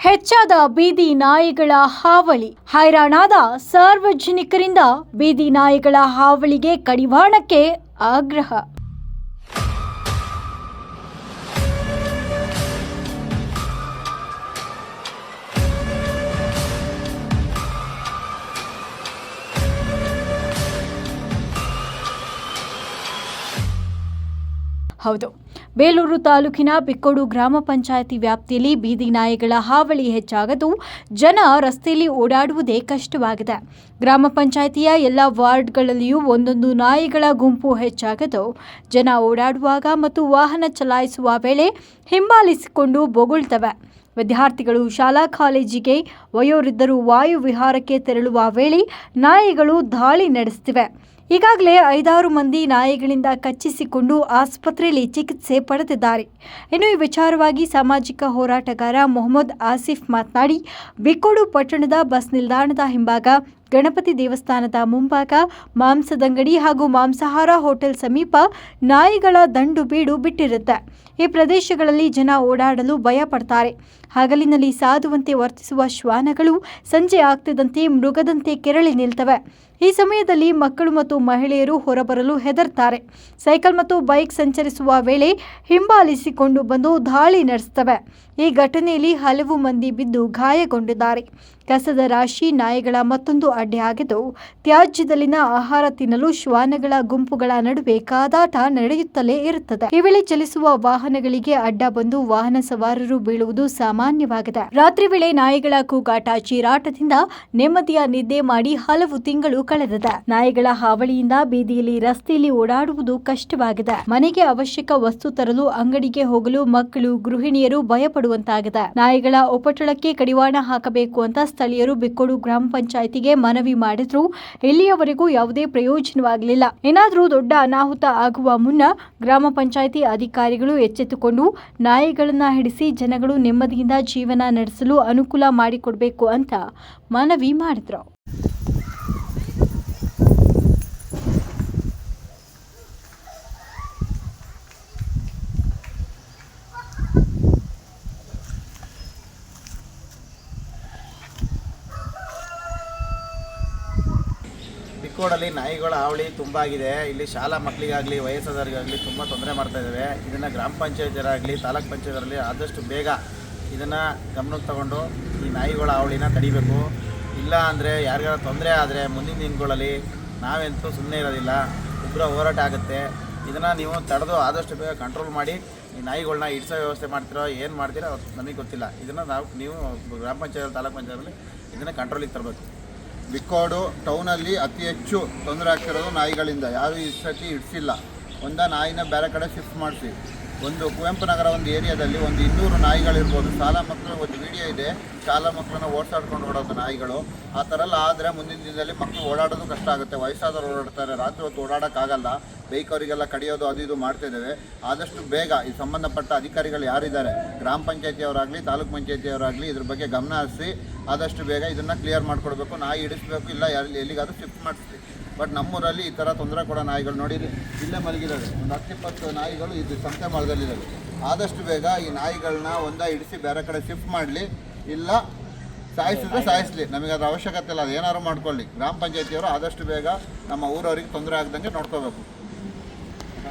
ಹೆಚ್ಚಾದ ಬೀದಿ ನಾಯಿಗಳ ಹಾವಳಿ. ಹೈರಾಣಾದ ಸಾರ್ವಜನಿಕರಿಂದ ಬೀದಿ ನಾಯಿಗಳ ಹಾವಳಿಗೆ ಕಡಿವಾಣಕ್ಕೆ ಆಗ್ರಹ. ಹೌದು. ಬೇಲೂರು ತಾಲೂಕಿನ ಬಿಕ್ಕೋಡು ಗ್ರಾಮ ಪಂಚಾಯಿತಿ ವ್ಯಾಪ್ತಿಯಲ್ಲಿ ಬೀದಿ ನಾಯಿಗಳ ಹಾವಳಿ ಹೆಚ್ಚಾಗದು, ಜನ ರಸ್ತೆಯಲ್ಲಿ ಓಡಾಡುವುದೇ ಕಷ್ಟವಾಗಿದೆ. ಗ್ರಾಮ ಪಂಚಾಯಿತಿಯ ಎಲ್ಲ ವಾರ್ಡ್ಗಳಲ್ಲಿಯೂ ಒಂದೊಂದು ನಾಯಿಗಳ ಗುಂಪು ಹೆಚ್ಚಾಗದು. ಜನ ಓಡಾಡುವಾಗ ಮತ್ತು ವಾಹನ ಚಲಾಯಿಸುವ ವೇಳೆ ಹಿಂಬಾಲಿಸಿಕೊಂಡು ಬೊಗಳ್ತವೆ. ವಿದ್ಯಾರ್ಥಿಗಳು ಶಾಲಾ ಕಾಲೇಜಿಗೆ ವಯೋವೃದ್ಧರು ವಾಯು ವಿಹಾರಕ್ಕೆ ತೆರಳುವ ವೇಳೆ ನಾಯಿಗಳು ದಾಳಿ ನಡೆಸುತ್ತಿವೆ ಈಗಾಗಲೇ ಐದಾರು ಮಂದಿ ನಾಯಿಗಳಿಂದ ಕಚ್ಚಿಸಿಕೊಂಡು ಆಸ್ಪತ್ರೆಯಲ್ಲಿ ಚಿಕಿತ್ಸೆ ಪಡೆದಿದ್ದಾರೆ. ಇನ್ನು ಈ ವಿಚಾರವಾಗಿ ಸಾಮಾಜಿಕ ಹೋರಾಟಗಾರ ಮೊಹಮ್ಮದ್ ಆಸಿಫ್ ಮಾತನಾಡಿ, ಬಿಕ್ಕೋಡು ಪಟ್ಟಣದ ಬಸ್ ನಿಲ್ದಾಣದ ಹಿಂಭಾಗ ಗಣಪತಿ ದೇವಸ್ಥಾನದ ಮುಂಭಾಗ ಮಾಂಸದಂಗಡಿ ಹಾಗೂ ಮಾಂಸಾಹಾರ ಹೋಟೆಲ್ ಸಮೀಪ ನಾಯಿಗಳ ದಂಡು ಬೀಡು ಬಿಟ್ಟಿರುತ್ತೆ. ಈ ಪ್ರದೇಶಗಳಲ್ಲಿ ಜನ ಓಡಾಡಲು ಭಯ ಪಡ್ತಾರೆ ಹಗಲಿನಲ್ಲಿ ಸಾಧುವಂತೆ ವರ್ತಿಸುವ ಶ್ವಾನಗಳು ಸಂಜೆ ಆಗ್ತಿದ್ದಂತೆ ಮೃಗದಂತೆ ಕೆರಳಿ ನಿಲ್ತವೆ. ಈ ಸಮಯದಲ್ಲಿ ಮಕ್ಕಳು ಮತ್ತು ಮಹಿಳೆಯರು ಹೊರಬರಲು ಹೆದರ್ತಾರೆ. ಸೈಕಲ್ ಮತ್ತು ಬೈಕ್ ಸಂಚರಿಸುವ ವೇಳೆ ಹಿಂಬಾಲಿಸಿಕೊಂಡು ಬಂದು ದಾಳಿ ನಡೆಸ್ತವೆ ಈ ಘಟನೆಯಲ್ಲಿ ಹಲವು ಮಂದಿ ಬಿದ್ದು ಗಾಯಗೊಂಡಿದ್ದಾರೆ. ಕಸದ ರಾಶಿ ನಾಯಿಗಳ ಮತ್ತೊಂದು ಅಡ್ಡೆಯಾಗಿದ್ದು ತ್ಯಾಜ್ಯದಲ್ಲಿನ ಆಹಾರ ತಿನ್ನಲು ಶ್ವಾನಗಳ ಗುಂಪುಗಳ ನಡುವೆ ಕಾದಾಟ ನಡೆಯುತ್ತಲೇ ಇರುತ್ತದೆ. ಈ ವೇಳೆ ಚಲಿಸುವ ವಾಹನಗಳಿಗೆ ಅಡ್ಡ ಬಂದು ವಾಹನ ಸವಾರರು ಬೀಳುವುದು ಸಾಮಾನ್ಯವಾಗಿದೆ. ರಾತ್ರಿ ವೇಳೆ ನಾಯಿಗಳ ಕೂಗಾಟ ಚೀರಾಟದಿಂದ ನೆಮ್ಮದಿಯ ನಿದ್ದೆ ಮಾಡಿ ಹಲವು ತಿಂಗಳು ಕಳೆದಿದೆ. ನಾಯಿಗಳ ಹಾವಳಿಯಿಂದ ಬೀದಿಯಲ್ಲಿ ರಸ್ತೆಯಲ್ಲಿ ಓಡಾಡುವುದು ಕಷ್ಟವಾಗಿದೆ. ಮನೆಗೆ ಅವಶ್ಯಕ ವಸ್ತು ತರಲು ಅಂಗಡಿಗೆ ಹೋಗಲು ಮಕ್ಕಳು, ಗೃಹಿಣಿಯರು ಭಯಪಡುವಂತಾಗಿದೆ. ನಾಯಿಗಳ ಉಪಟಳಕ್ಕೆ ಕಡಿವಾಣ ಹಾಕಬೇಕು ಅಂತ ಸ್ಥಳೀಯರು ಬಿಕ್ಕೋಡು ಗ್ರಾಮ ಪಂಚಾಯಿತಿಗೆ ಮನವಿ ಮಾಡಿದ್ರು. ಇಲ್ಲಿಯವರೆಗೂ ಯಾವುದೇ ಪ್ರಯೋಜನವಾಗಲಿಲ್ಲ. ಏನಾದರೂ ದೊಡ್ಡ ಅನಾಹುತ ಆಗುವ ಮುನ್ನ ಗ್ರಾಮ ಪಂಚಾಯಿತಿ ಅಧಿಕಾರಿಗಳು ಎಚ್ಚೆತ್ತುಕೊಂಡು ನಾಯಿಗಳನ್ನ ಹಿಡಿಸಿ ಜನಗಳು ನೆಮ್ಮದಿಯಿಂದ ಜೀವನ ನಡೆಸಲು ಅನುಕೂಲ ಮಾಡಿಕೊಡಬೇಕು ಅಂತ ಮನವಿ ಮಾಡಿದ್ರು. ಬಿಕ್ಕೋಡಲ್ಲಿ ನಾಯಿಗಳ ಹಾವಳಿ ತುಂಬ ಆಗಿದೆ. ಇಲ್ಲಿ ಶಾಲಾ ಮಕ್ಕಳಿಗಾಗಲಿ, ವಯಸ್ಸಾದವರಿಗಾಗಲಿ ತುಂಬ ತೊಂದರೆ ಮಾಡ್ತಾ ಇದ್ದಾವೆ ಇದನ್ನು ಗ್ರಾಮ ಪಂಚಾಯತಿಯರಾಗಲಿ, ತಾಲೂಕ್ ಪಂಚಾಯತಿಯರಲ್ಲಿ ಆದಷ್ಟು ಬೇಗ ಇದನ್ನು ಗಮನಕ್ಕೆ ತಗೊಂಡು ಈ ನಾಯಿಗಳ ಹಾವಳಿನ ತಡಿಬೇಕು. ಇಲ್ಲ ಅಂದರೆ ಯಾರಿಗಾರ ತೊಂದರೆ ಆದರೆ ಮುಂದಿನ ದಿನಗಳಲ್ಲಿ ನಾವೆಂತೂ ಸುಮ್ಮನೆ ಇರೋದಿಲ್ಲ. ಉಗ್ರ ಹೋರಾಟ ಆಗುತ್ತೆ. ಇದನ್ನು ನೀವು ತಡೆದು ಆದಷ್ಟು ಬೇಗ ಕಂಟ್ರೋಲ್ ಮಾಡಿ ಈ ನಾಯಿಗಳನ್ನ ಇಡ್ಸೋ ವ್ಯವಸ್ಥೆ ಮಾಡ್ತೀರೋ, ಏನು ಮಾಡ್ತೀರೋ ನಮಗೆ ಗೊತ್ತಿಲ್ಲ. ಇದನ್ನು ನಾವು, ನೀವು ಗ್ರಾಮ ಪಂಚಾಯತ್, ತಾಲೂಕು ಪಂಚಾಯತಲ್ಲಿ ಇದನ್ನು ಕಂಟ್ರೋಲಿಗೆ ತರಬೇಕು. ಬಿಕ್ಕೋಡು ಟೌನಲ್ಲಿ ಅತಿ ಹೆಚ್ಚು ತೊಂದರೆ ಆಗ್ತಿರೋದು ನಾಯಿಗಳಿಂದ. ಯಾರು ಈ ಸತಿ ಇಡ್ಸಿಲ್ಲ ಒಂದ ನಾಯಿನ ಬೇರೆ ಕಡೆ ಶಿಫ್ಟ್ ಮಾಡಿಸಿ. ಒಂದು ಕುವೆಂಪು ನಗರ ಒಂದು ಏರಿಯಾದಲ್ಲಿ ಒಂದು ಇನ್ನೂರು ನಾಯಿಗಳಿರ್ಬೋದು. ಶಾಲಾ ಮಕ್ಕಳ ಒಂದು ವಿಡಿಯೋ ಇದೆ. ಶಾಲಾ ಮಕ್ಕಳನ್ನ ಓಡಿಸಾಡ್ಕೊಂಡು ಓಡೋದು ನಾಯಿಗಳು. ಆ ಥರ ಎಲ್ಲ ಆದರೆ ಮುಂದಿನ ದಿನದಲ್ಲಿ ಮಕ್ಕಳು ಓಡಾಡೋದು ಕಷ್ಟ ಆಗುತ್ತೆ. ವಯಸ್ಸಾದವರು ಓಡಾಡ್ತಾರೆ. ರಾತ್ರಿ ಹೊತ್ತು ಓಡಾಡೋಕ್ಕಾಗಲ್ಲ. ಬೈಕ್ ಅವರಿಗೆಲ್ಲ ಕಡಿಯೋದು ಅದು ಇದು ಮಾಡ್ತಿದ್ದೇವೆ ಆದಷ್ಟು ಬೇಗ ಈ ಸಂಬಂಧಪಟ್ಟ ಅಧಿಕಾರಿಗಳು ಯಾರಿದ್ದಾರೆ? ಗ್ರಾಮ ಪಂಚಾಯತಿಯವರಾಗಲಿ, ತಾಲೂಕ್ ಪಂಚಾಯತಿಯವರಾಗಲಿ ಇದ್ರ ಬಗ್ಗೆ ಗಮನ ಹರಿಸಿ ಆದಷ್ಟು ಬೇಗ ಇದನ್ನು ಕ್ಲಿಯರ್ ಮಾಡಿಕೊಡ್ಬೇಕು. ನಾಯಿ ಹಿಡಿಸ್ಬೇಕು, ಇಲ್ಲ ಎಲ್ಲಿ ಎಲ್ಲಿಗಾದರೂ ಶಿಫ್ಟ್ ಮಾಡಿಸ್ತೀವಿ ಬಟ್ ನಮ್ಮೂರಲ್ಲಿ ಈ ಥರ ತೊಂದರೆ ಕೊಡೋ ನಾಯಿಗಳು ನೋಡಿರಿ, ಇಲ್ಲೇ ಮಲಗಿದ್ದಾರೆ. ಒಂದು ಹತ್ತಿಪ್ಪತ್ತು ನಾಯಿಗಳು ಇದು ಸಂತೆ ಮಾಳದಲ್ಲಿದ್ದಾವೆ ಆದಷ್ಟು ಬೇಗ ಈ ನಾಯಿಗಳನ್ನ ಒಂದ ಇಡಿಸಿ ಬೇರೆ ಕಡೆ ಶಿಫ್ಟ್ ಮಾಡಲಿ, ಇಲ್ಲ ಸಾಯಿಸಿದ್ರೆ ಸಾಯಿಸಲಿ. ನಮಗೆ ಅದ್ರ ಅವಶ್ಯಕತೆ ಇಲ್ಲ ಅದು ಏನಾದ್ರು ಮಾಡ್ಕೊಳ್ಳಿ. ಗ್ರಾಮ ಪಂಚಾಯತಿಯವರು ಆದಷ್ಟು ಬೇಗ ನಮ್ಮ ಊರವರಿಗೆ ತೊಂದರೆ ಆಗದಂಗೆ ನೋಡ್ಕೋಬೇಕು.